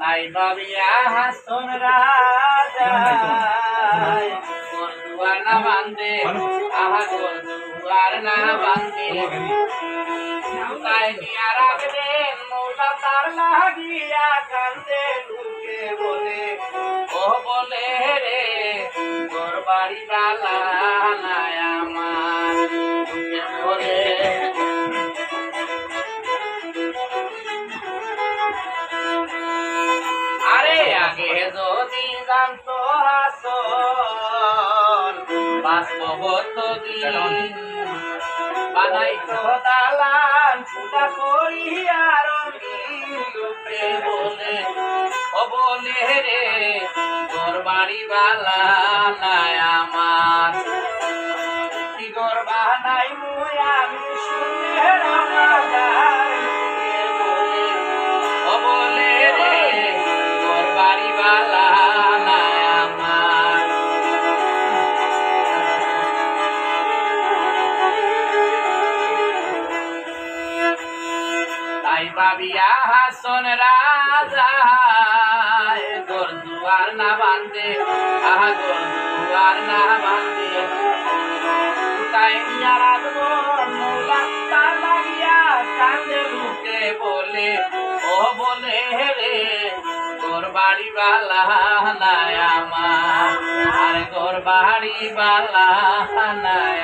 তাই বাবিয়া হাসন রাজায় দুয়ার না বান্ধে আহা দুয়ার না বান্ধে তাই নিয়া রাখবে মৌলা তার লাগিয়া কান্দে লুকে বলে ও বলে রে তোর বাড়ি বালা আগে যদি জানতো বাস্তবত দিন বানাইতো দালান পূজা করিয়া রঙিন বলে বলে রে তোর বাড়ি বালা নাই আমার। কি তোর বানাই মুই আমি শুনে রামাদার তাই বাবিয়া হাসন রাজা না বান্ধে আহা না বান্ধে তাই বলে, ও বলে রে, তোর বাড়ি বালা আমার, আর তোর বাড়ি বালা নাই